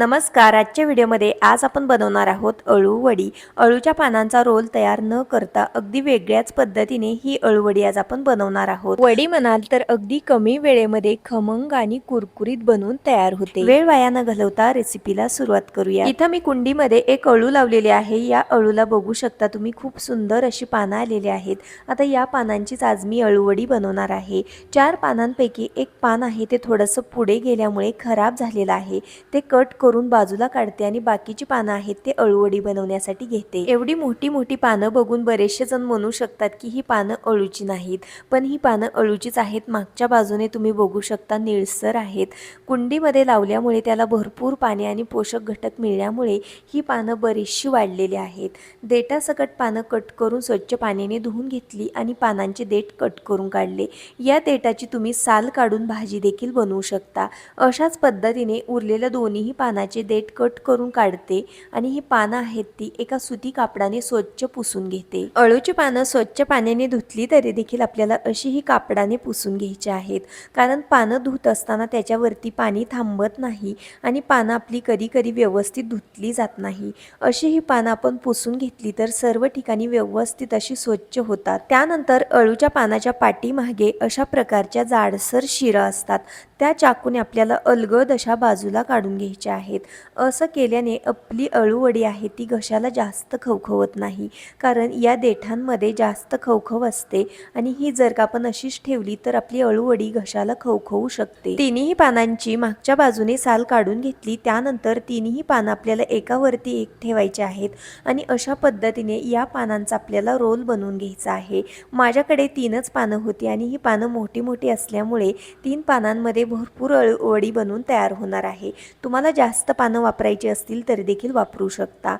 नमस्कार आजच्या व्हिडिओमध्ये आज आपण बनवणार आहोत अळू वडी. अळूच्या पानांचा रोल तयार न करता अगदी वेगळ्याच पद्धतीने ही अळूवडी आज आपण बनवणार आहोत. वडी म्हणाल तर अगदी कमी वेळेमध्ये खमंग आणि कुरकुरीत बनवून तयार होते. वेळ वाया न घालवता रेसिपीला सुरुवात करूया. इथं मी कुंडीमध्ये एक अळू लावलेली आहे. या अळूला बघू शकता तुम्ही खूप सुंदर अशी पानं आलेली आहेत. आता या पानांचीच आज मी अळूवडी बनवणार आहे. चार पानांपैकी एक पान आहे ते थोडंसं पुढे गेल्यामुळे खराब झालेलं आहे. ते कट करून बाजूला काढते आणि बाकीची पानं आहेत ते अळूवडी बनवण्यासाठी घेते. एवढी मोठी मोठी पानं बघून बरेचसे जण म्हणू शकतात की ही पानं अळूची नाहीत. पण ही पानं अळूचीच आहेत. मागच्या बाजूने तुम्ही बघू शकता निळसर आहेत. कुंडीमध्ये लावल्यामुळे त्याला भरपूर पाणी आणि पोषक घटक मिळण्यामुळे ही पानं बरीचशी वाढलेली आहेत. देठासकट पानं कट करून स्वच्छ पाण्याने धुवून घेतली आणि पानांचे देठ कट करून काढले. या देठाची तुम्ही साल काढून भाजी देखील बनवू शकता. अशाच पद्धतीने उरलेल्या दोन्हीही पानं पानाचे देठ कट करून काढते आणि ही पानं आहेत ती एका सुती कापडाने स्वच्छ पुसून घेते. अळूची पानं स्वच्छ पाण्याने धुतली तरी देखील आपल्याला अशी ही कापडाने पुसून घ्यायची आहेत. कारण पानं धुत असताना त्याच्यावरती पाणी थांबत नाही आणि पानं आपली कधी कधी व्यवस्थित धुतली जात नाही. अशी ही पानं आपण पुसून घेतली तर सर्व ठिकाणी व्यवस्थित अशी स्वच्छ होतात. त्यानंतर अळूच्या पानाच्या पाठीमागे अशा प्रकारच्या जाडसर शिरा असतात. त्या चाकूने आपल्याला अलगद अशा बाजूला काढून घ्यायच्या आहेत. असं केल्याने आपली अळूवडी आहे ती घशाला जास्त खवखवत नाही. कारण या देठांमध्ये जास्त खवखव असते आणि ही जर का आपण अशीच ठेवली तर आपली अळूवडी घशाला खवखवू शकते. तिन्ही पानांची मागच्या बाजूने साल काढून घेतली. त्यानंतर तिन्ही पानं आपल्याला एकावरती एक ठेवायचे आहेत आणि अशा पद्धतीने या पानांचा आपल्याला रोल बनवून घ्यायचा आहे. माझ्याकडे तीनच पानं होती आणि ही पानं मोठी मोठी असल्यामुळे तीन पानांमध्ये भरपूर अळू वडी बनवून तयार होणार आहे. तुम्हाला जास्त पानं वापरायची असतील तरी देखील वापरू शकता.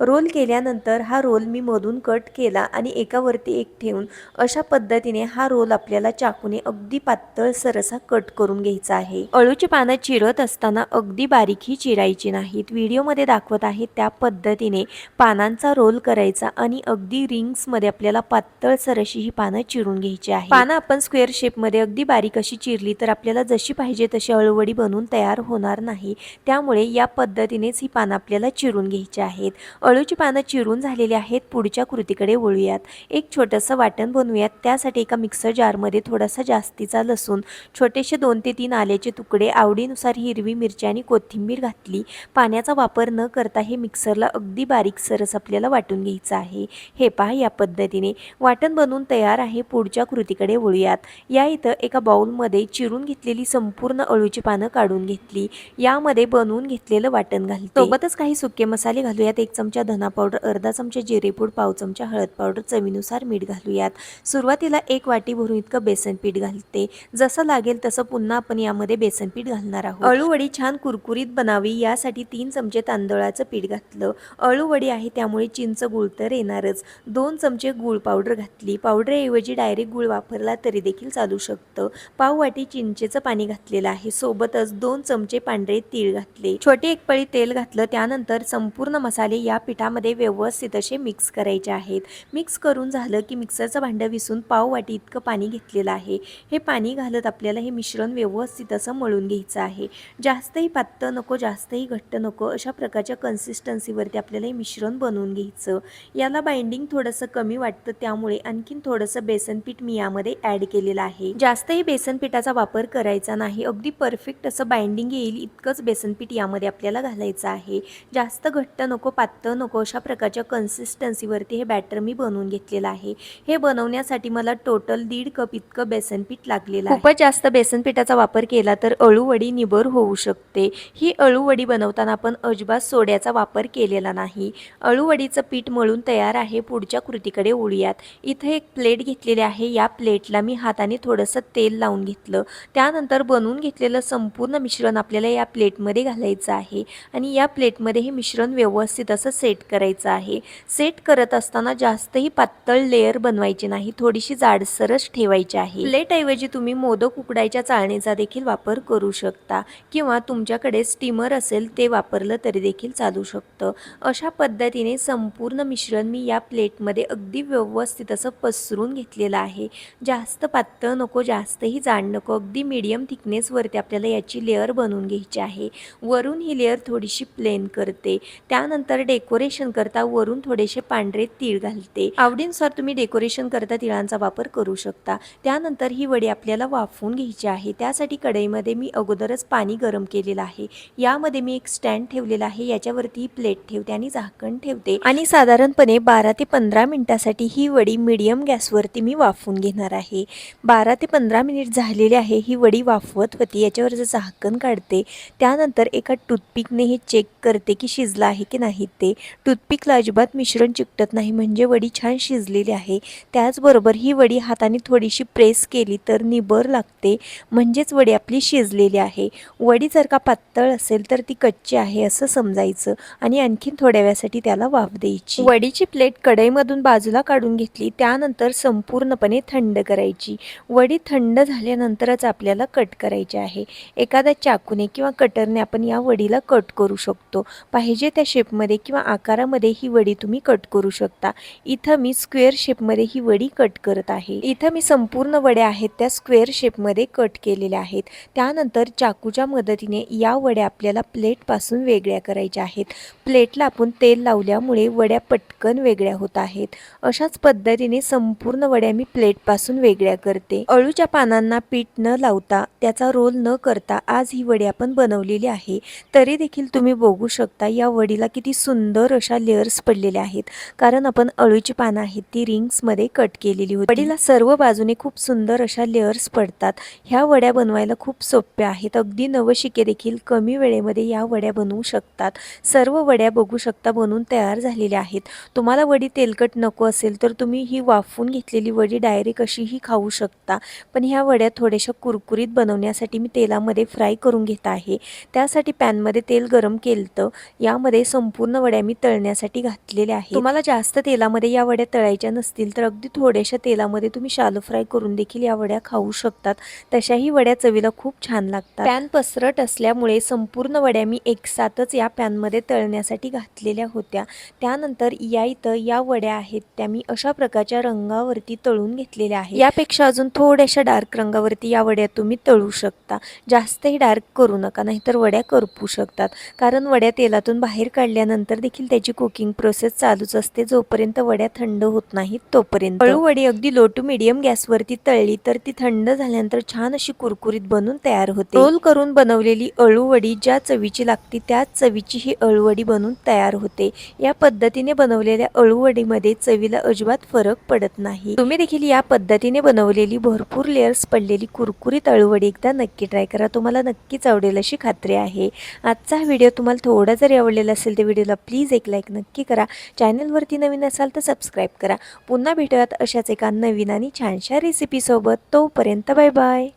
रोल केल्यानंतर हा रोल मी मधून कट केला आणि एकावरती एक ठेवून अशा पद्धतीने हा रोल आपल्याला चाकूने अगदी पातळ सरसा कट करून घ्यायचा आहे. अळूची पानं चिरत असताना अगदी बारीकही चिरायची नाहीत. व्हिडिओमध्ये दाखवत आहे त्या पद्धतीने पानांचा रोल करायचा आणि अगदी रिंग्समध्ये आपल्याला पातळ सरशी ही पानं चिरून घ्यायची आहे पानं आपण स्क्वेअर शेपमध्ये अगदी बारीक अशी चिरली तर आपल्याला जशी पाहिजे तशी अळवडी बनवून तयार होणार नाही. त्यामुळे या पद्धतीनेच ही पानं आपल्याला चिरून घ्यायची आहेत. अळूची पानं चिरून झालेली आहेत. पुढच्या कृतीकडे वळूयात. एक छोटंसं वाटण बनवूयात. त्यासाठी एका मिक्सर जारमध्ये थोडासा जास्तीचा लसूण छोटेसे दोन ते तीन आल्याचे तुकडे आवडीनुसार हिरवी मिरची आणि कोथिंबीर घातली. पाण्याचा वापर न करता हे मिक्सरला अगदी बारीक सरस आपल्याला वाटून घ्यायचं आहे. हे पहा या पद्धतीने. वाटण बनवून तयार आहे. पुढच्या कृतीकडे वळूयात. या इथं एका बाऊलमध्ये चिरून घेतलेली संपूर्ण अळूची पानं काढून घेतली. यामध्ये बनवून घेतलेलं वाटण घालतो. सोबतच काही सुके मसाले घालूयात. एक चमचा चमचा धना पावडर अर्धा चमचा जिरेपूड पाव चमचा हळद पावडर चवीनुसार मीठ घालूयात. सुरुवातीला एक वाटी भरून इतकं बेसन पीठ घालते. जसं लागेल तसं पुन्हा आपण यामध्ये बेसन पीठ घालणार आहोत. अळूवडी छान कुरकुरीत बनावी यासाठी तीन चमचे तांदळाचं पीठ घातलं. अळूवडी आहे त्यामुळे चिंच गुळ तर येणारच. दोन चमचे गुळ पावडर घातली. पावडरऐवजी डायरेक्ट गुळ वापरला तरी देखील चालू शकतं. पाव वाटी चिंचेचं पाणी घातलेलं आहे. सोबतच दोन चमचे पांढरे तीळ घातले. छोटे एक पळी तेल घातलं. त्यानंतर संपूर्ण मसाले या पिठामध्ये व्यवस्थित असे मिक्स करायचे आहेत. मिक्स करून झालं की मिक्सरचं भांडं विसून पाव वाटी इतकं पाणी घेतलेलं आहे. हे पाणी घालत आपल्याला हे मिश्रण व्यवस्थित असं मळून घ्यायचं आहे. जास्तही पातळ नको जास्तही घट्ट नको अशा प्रकारच्या कन्सिस्टन्सीवरती आपल्याला हे मिश्रण बनवून घ्यायचं. याला बाइंडिंग थोडंसं कमी वाटतं त्यामुळे आणखीन थोडंसं बेसन पीठ मी यामध्ये ॲड केलेलं आहे. जास्तही बेसन पिठाचा वापर करायचा नाही. अगदी परफेक्ट असं बाइंडिंग येईल इतकंच बेसन पीठ यामध्ये आपल्याला घालायचं आहे. जास्त घट्ट नको पातळ नको अशा प्रकारच्या कन्सिस्टन्सीवरती हे बॅटर मी बनवून घेतलेलं आहे. हे बनवण्यासाठी मला टोटल दीड कप इतकं बेसन पीठ लागलेलं आहे. खूपच जास्त बेसन पिठाचा वापर केला तर अळूवडी निबर होऊ शकते. ही अळूवडी बनवताना आपण अजिबात सोड्याचा वापर केलेला नाही. अळूवडीचं पीठ मळून तयार आहे पुढच्या कृतीकडे वळूयात. इथे एक प्लेट घेतलेली आहे. या प्लेटला मी हाताने थोडंसं तेल लावून घेतलं. त्यानंतर बनवून घेतलेलं संपूर्ण मिश्रण आपल्याला या प्लेटमध्ये घालायचं आहे. आणि या प्लेटमध्ये हे मिश्रण व्यवस्थित असं सेट करायचं आहे. सेट करत असताना जास्तही पातळ लेअर बनवायची नाही थोडीशी जाडसरच ठेवायची आहे. प्लेटऐवजी तुम्ही मोदक उकडायच्या चाळणीचा देखील वापर करू शकता किंवा तुमच्याकडे स्टीमर असेल ते वापरलं तरी देखील चालू शकतं. अशा पद्धतीने संपूर्ण मिश्रण मी या प्लेटमध्ये अगदी व्यवस्थित असं पसरून घेतलेलं आहे. जास्त पातळ नको जास्तही जाड नको अगदी मीडियम थिकनेसवरती आपल्याला याची लेअर बनवून घ्यायची आहे. वरून ही लेअर थोडीशी प्लेन करते. त्यानंतर डेकोरेशन करता वरून थोडेसे पांढरे तीळ घालते. आवडीनुसार तुम्ही डेकोरेशन करता तिळांचा वापर करू शकता. त्यानंतर ही वडी आपल्याला वाफवून घ्यायची आहे. त्यासाठी कढईमध्ये मी अगोदरच पाणी गरम केलेलं आहे. यामध्ये मी एक स्टँड ठेवलेला आहे. याच्यावरती ही प्लेट ठेवते आणि झाकण ठेवते. आणि साधारणपणे बारा ते पंधरा मिनिटासाठी ही वडी मिडियम गॅसवरती मी वाफवून घेणार आहे. बारा ते पंधरा मिनिट झालेले आहे. ही वडी वाफवत होती. याच्यावरचं झाकण काढते त्यानंतर एका टूथपिकने हे चेक करते की शिजलं आहे की नाही ते. टूथपिकला अजिबात मिश्रण चिकटत नाही म्हणजे वडी छान शिजलेली आहे. त्याचबरोबर ही वडी हाताने थोडीशी प्रेस केली तर निबर लागते म्हणजेच वडी आपली शिजलेली आहे. वडी जर का पातळ असेल तर ती कच्ची आहे असं समजायचं आणि आणखीन थोड्या वेळासाठी त्याला वाफ द्यायची. वडीची प्लेट कढईमधून बाजूला काढून घेतली त्यानंतर संपूर्णपणे थंड करायची. वडी थंड झाल्यानंतरच आपल्याला कट करायची आहे. एखाद्या चाकूने किंवा कटरने आपण या वडीला कट करू शकतो. पाहिजे त्या शेपमध्ये किंवा आकारामध्ये ही वडी तुम्ही कट करू शकता. इथं मी स्क्वेअर शेपमध्ये ही वडी कट करत आहे. इथं मी संपूर्ण वड्या आहेत त्या स्क्वेअर शेपमध्ये कट केलेल्या आहेत. त्यानंतर चाकूच्या मदतीने या वड्या आपल्याला प्लेटपासून वेगळ्या करायच्या आहेत. प्लेटला आपण तेल लावल्यामुळे वड्या पटकन वेगळ्या होत आहेत. अशाच पद्धतीने संपूर्ण वड्या मी प्लेटपासून वेगळ्या करते. अळूच्या पानांना पीठ न लावता त्याचा रोल न करता आज ही वडी आपण बनवलेली आहे. तरी देखील तुम्ही बघू शकता या वडीला किती सुंदर अशा लेअर्स पडलेल्या आहेत. कारण आपण अळूची पानं आहेत ती रिंग्समध्ये कट केलेली होती. वडीला सर्व बाजूने खूप सुंदर अशा लेअर्स पडतात. ह्या वड्या बनवायला खूप सोप्या आहेत. अगदी नवशिके देखील कमी वेळेमध्ये या वड्या बनवू शकतात. सर्व वड्या बघू शकता बनवून तयार झालेल्या आहेत. तुम्हाला वडी तेलकट नको असेल तर तुम्ही ही वाफवून घेतलेली वडी डायरेक्ट अशीही खाऊ शकता. पण ह्या वड्या थोड्याशा कुरकुरीत बनवण्यासाठी मी तेलामध्ये फ्राय करून घेत आहे. त्यासाठी पॅनमध्ये तेल गरम केलं यामध्ये संपूर्ण वड्या मी तळण्यासाठी घातलेल्या आहे तुम्हाला जास्त तेलामध्ये या वड्या तळायच्या नसतील तर अगदी थोड्याशा तेलामध्ये तुम्ही शालो फ्राय करून देखील या वड्या खाऊ शकतात. तशाही वड्या चवीला खूप छान लागतात. पॅन पसरट असल्यामुळे संपूर्ण वड्या मी एकसाथच या पॅनमध्ये तळण्यासाठी घातलेल्या होत्या. त्यानंतर या इथं या वड्या आहेत त्या मी अशा प्रकारच्या रंगावरती तळून घेतलेल्या आहेत. यापेक्षा अजून थोड्याशा डार्क रंगावरती या वड्या तुम्ही तळू शकता. जास्तही डार्क करू नका नाहीतर वड्या करपू शकतात. कारण वड्या तेलातून बाहेर काढल्यानंतर देखील त्याची कुकिंग प्रोसेस चालूच असते. जोपर्यंत वड्या थंड होत नाहीत तोपर्यंत. वडी अगदी लो टू मिडियम गॅसवरती तळली तर ती थंड झाल्यानंतर छान अशी कुरकुरीत बनून तयार होते. रोल करून बनवलेली अळू वडी ज्या चवीची लागते त्याच चवीची ही अळू वडी बनून तयार होते. या पद्धतीने बनवलेल्या अळू वडीमध्ये चवीला अजिबात फरक पडत नाही. तुम्ही देखील या पद्धतीने बनवलेली भरपूर लेअर्स पडलेली कुरकुरीत अळूवडी एकदा नक्की ट्राय करा. तुम्हाला नक्कीच आवडेल अशी खात्री आहे. आजचा हा व्हिडिओ तुम्हाला थोडा जरी आवडलेला असेल तर व्हिडिओला प्लीज एक लाईक नक्की करा. चॅनलवरती नवीन असाल तर सबस्क्राईब करा. पुन्हा भेटूयात अशाच एका नवीन आणि छानशा रेसिपीसोबत तोपर्यंत बाय बाय.